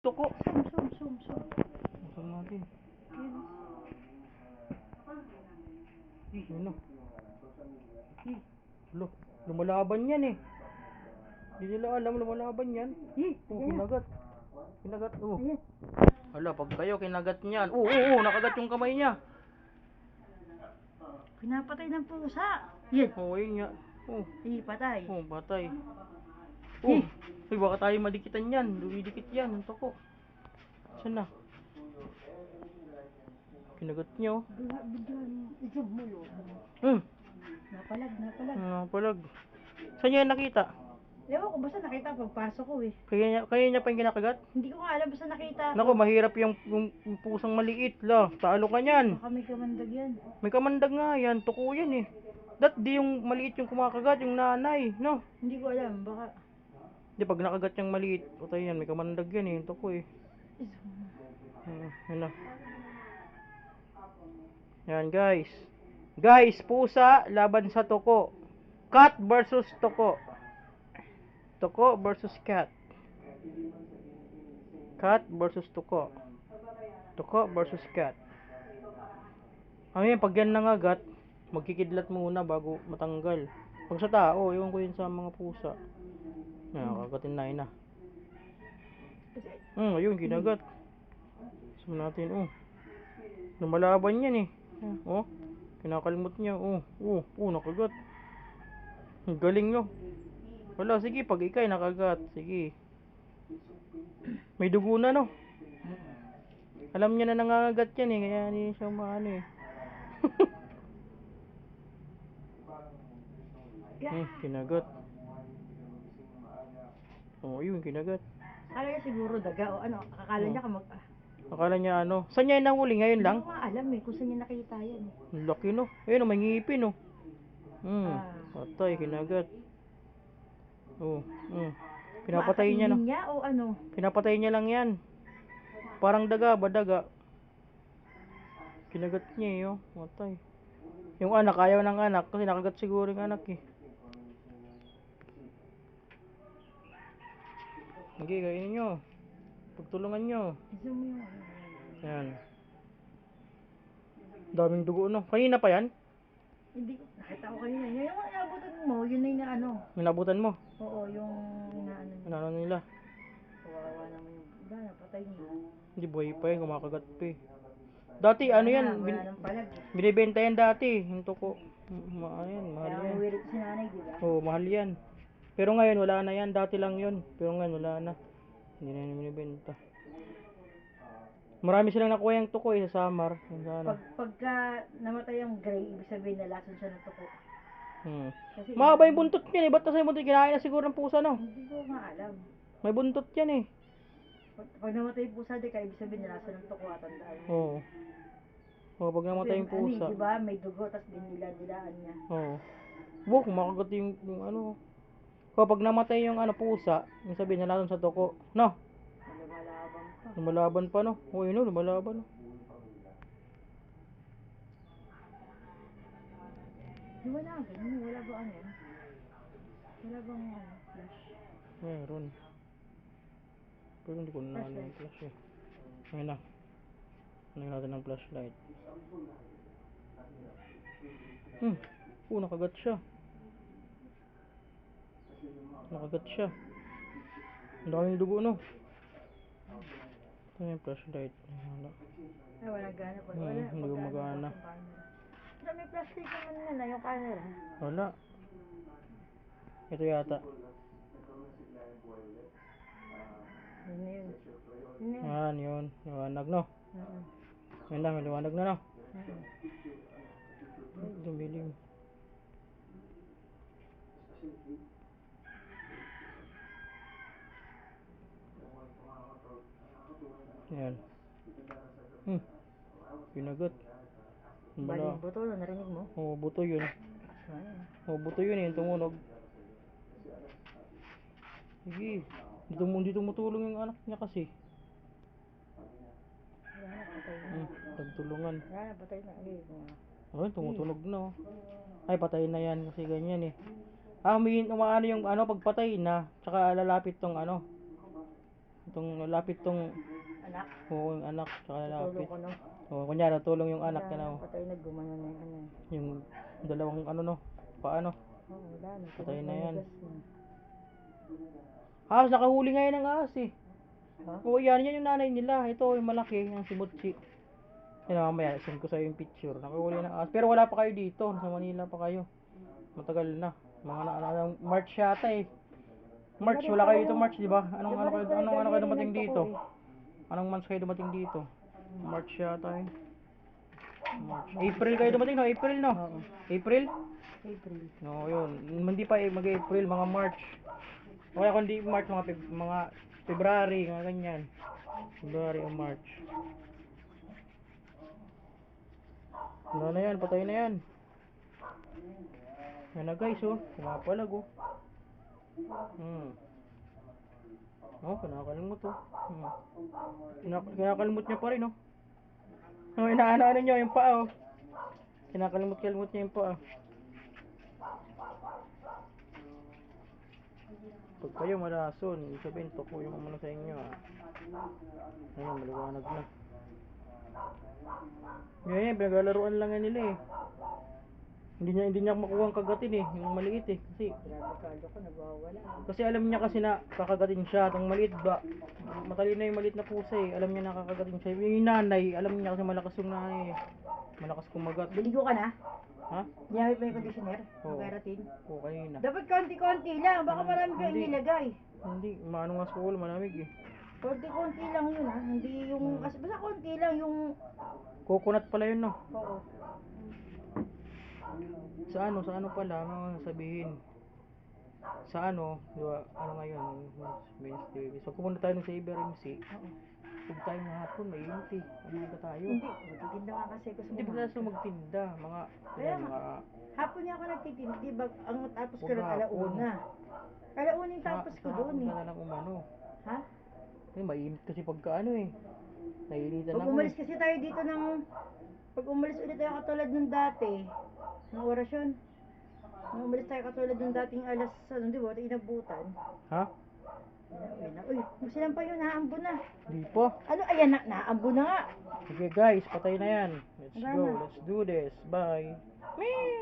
Tuko. Sum, sum, sum, sum. Saan natin? Yun. Ano? Lo, lumalaban yan eh. Hindi nila alam lumalaban yan. Eh, Oh, kinagat. Kinagat. Oh. Hala, pag kayo kinagat niyan. Oo, oo, oo, nakagat yung kamay niya. Pinapatay ng pusa. Yan. Oo, yun nga. Oh, Eh, patay. oh, batay. Oh, ay baka tayo madikitan yan. Dumidikit yan, ang toko. Saan na? Kinagat niyo. Bigyan, isog mo yun. Hmm, Napalag, napalag. ah, palag. Saan niya nakita? Ewan ko, basta nakita pagpasok ko eh. Kaya niya, kaya niya pa yung kinakagat? Hindi ko nga alam, basta nakita ko. Nako, mahirap yung, yung, yung pusang maliit la. Talo ka niyan. Baka may kamandag yan. May kamandag nga yan, tuko yan eh. Dat di yung maliit yung kumakagat, yung nanay, no? Hindi ko alam, baka... Di pag nakagat yung maliit, patay yan, may kamandag yan eh, yung tuko eh. Hmm, yun na. Guys. Guys, pusa laban sa tuko. Cat versus tuko. Tuko versus cat. Cat versus tuko. Tuko versus cat. Ano pag yan nangagat, magkikidlat muna bago matanggal. Pag sa tao, iwan ko yun sa mga pusa. Yan, kagatin na yun na. Hmm, ayun, ginagat. Gusto natin, oh. Lumalaban yan eh. Oh, kinakalmot niya. Oh, oh, oh, nakagat. Ang galing no. Wala, sige, pag ikay nakagat. Sige. May dugo na no. Alam niya na nangangagat yan eh, kaya hindi siya maano eh. hmm, kinagat. Oh, yun, kinagat. Akala niya siguro daga o ano, akala niya kamag... Ah, Akala niya ano. Saan niya nahuli ngayon lang? Hindi ko nga alam eh, kung saan niya nakita yan eh. Ang laki no. Ayun, oh, may ngipin oh. Hmm, Ah. patay, kinagat. Oh, hmm. Pinapatay niya no. Maakainin niya o ano? Pinapatay niya lang yan. Parang daga, ba daga? Kinagat niya eh, oh. Patay. Yung anak, ayaw ng anak. Kasi nakagat siguro yung anak eh. Sige, kainin nyo. Pagtulungan nyo. Isog mo yung ano. Yan. Daming dugo, no? Kanina pa yan? Hindi ko, nakita ko kanina. Yung inabutan mo, yun na yung ano. Minabutan mo. Oo, yung inaano niya. Ano, ano nila? Kawawa naman yung, wala na, patay niya. Hindi buhay pa yan, kumakagat pa eh. Dati, ano yan? Bin, eh. binibenta yan dati. Yung tuko. Ma, ayan, mahal Kaya yan. uwirit si nanay, di ba? Oo, mahal yan. Pero ngayon, wala na yan. Dati lang yun. Pero ngayon, wala na. Hindi na yan binibenta. Marami silang nakuha yung tuko eh, sa Samar. Yung sa ano. Pag, pagka namatay yung gray, ibig sabihin na lason siya ng tuko. Hmm. Kasi Mahaba yung buntot yan eh. Ba't nasa yung buntot? Kinain na siguro ng pusa, no? Hindi ko nga alam. May buntot yan eh. Pag, pag namatay yung pusa, di ka ibig sabihin na lason ng tuko at tandaan. Oo. Oo, pag namatay yung Kasi Ano, pusa. eh, di ba? May dugo, tapos dinila-dilaan niya. Oo. Wow, kumakagat yung, yung ano. Kapag namatay yung ano pusa, yung sabihin na natin sa toko. No, Lumalaban pa. lumalaban pa no. Oo, yun no, lumalaban no. Wala ganun. Wala ba ano? Wala bang ano? Flash? Meron. Pero hindi ko na ano yung flash eh. Ayun na. Ano natin ng flashlight. Hmm. Oo, nakagat siya. Nakagat siya. Ang daming dugo no. Ito yung flashlight. Wala. Ay, wala gana pa. Hmm, Wala. hindi gumagana. Wala, may plastic naman na na yung camera. Wala. Ito yata. Yun yun. Yun yun. Yan, yun. Liwanag, no? Oo. Na, may liwanag na, no? Oo. Ay, Dumilim. Yan. Hmm. Pinagat. Ang Bali Bala. yung buto, no? narinig mo? Oh, buto yun. Ayun. Oh, buto yun eh, tumunog. Sige. Dito mo, dito tumutulong yung anak niya kasi. Wala na, patay na. Hmm, nagtulungan. Wala na, patay na. Ay, tumutunog na oh. Ay, patay na yan kasi ganyan eh. Ah, may umaano yung ano pagpatay na, tsaka lalapit tong ano. Itong lapit tong Anak, oo, yung anak, tsaka tulong lapit. ko no. Oo, kunyari, tulong yung anak Wala na na, Patay na, gumano na yung ano. Yung dalawang ano no, paano? Oo, wala na. Patay na yan. Tumigas na. Ah, nakahuli ngayon ng ahas eh. Ha? Oo, yan, yan yung nanay nila. Ito, yung malaki, yung si Mutsi. Yan, mamaya, send ko sa'yo yung picture. Nakahuli ng ahas. Pero wala pa kayo dito. Sa Manila pa kayo. Matagal na. Mga na, ano, March yata eh. March, wala kayo dito March, di ba? Anong, ano, kayo, anong, ano kayo dumating dito? Anong months kayo dumating dito? March yata eh. March. April kayo dumating, no? April, no? April? April. No, yun. Hindi pa eh, mag-April, mga March. O kaya kung di March, mga, Feb- mga February, mga ganyan. February o March. Ano na yan, patay na yan. Yan na guys, oh. Pumapalag, oh. Hmm. Oh, kinakalimot, oh. Hmm. Kinak- kinakalimot niya pa rin, oh. Oh, inaano-ano niyo yung paa, oh. Kinakalimot-kalimot niya yung paa. Pag kayo malason, sabihin tuko yung umano sa inyo ah. Ayun, maliwanag na. Yan yan, pinaglalaruan lang yan nila eh. Hindi niya, hindi niya makuha ang kagatin eh, yung maliit eh. Kasi, kalo ko, nagwawala. kasi alam niya kasi na kakagatin siya, itong maliit ba, matalino yung maliit na pusa eh, alam niya na kakagatin siya. Yung nanay, alam niya kasi malakas yung nanay eh. Malakas kumagat. Biligo ka na? Ha? Ginamit mo yung conditioner? Oo. Keratin? Oo, kanina. Dapat konti-konti lang, baka marami kang Hindi. nilagay. Hindi, maano nga sa ulo, malamig eh. Konti-konti lang yun ha, hindi yung, Hmm. kasi basta konti lang yung, Coconut pala yun no? oo. Sa ano, sa ano pala, ano sabihin? Sa ano, di ba, ano ngayon, Wednesday, so pumunta tayo ng Saber MC, huwag tayo ng hapon, mainit eh, umaga tayo. Hindi, magtitinda nga kasi ko Hindi ba tayo magtinda, mga, Kaya mga, Hapon niya ako nagtitinda, di ba, ang tapos ko ng hapon. alauna. Alauna yung tapos ko doon hapon eh. ka na lang umano. Ha? Kasi mainit kasi pagka ano eh, nainitan Pag ako. umalis kasi tayo dito ng, pag umalis ulit tayo katulad nung dati, ng orasyon, nung umalis tayo katulad nung dating alas, ano, di ba, inabutan. Ha? Uy, na, uy, silang pa yun, naambo na. Di po. Ano, ayan na, naambo na nga. Sige guys, patay na yan. Let's Wala go, na. let's do this. Bye. Meow.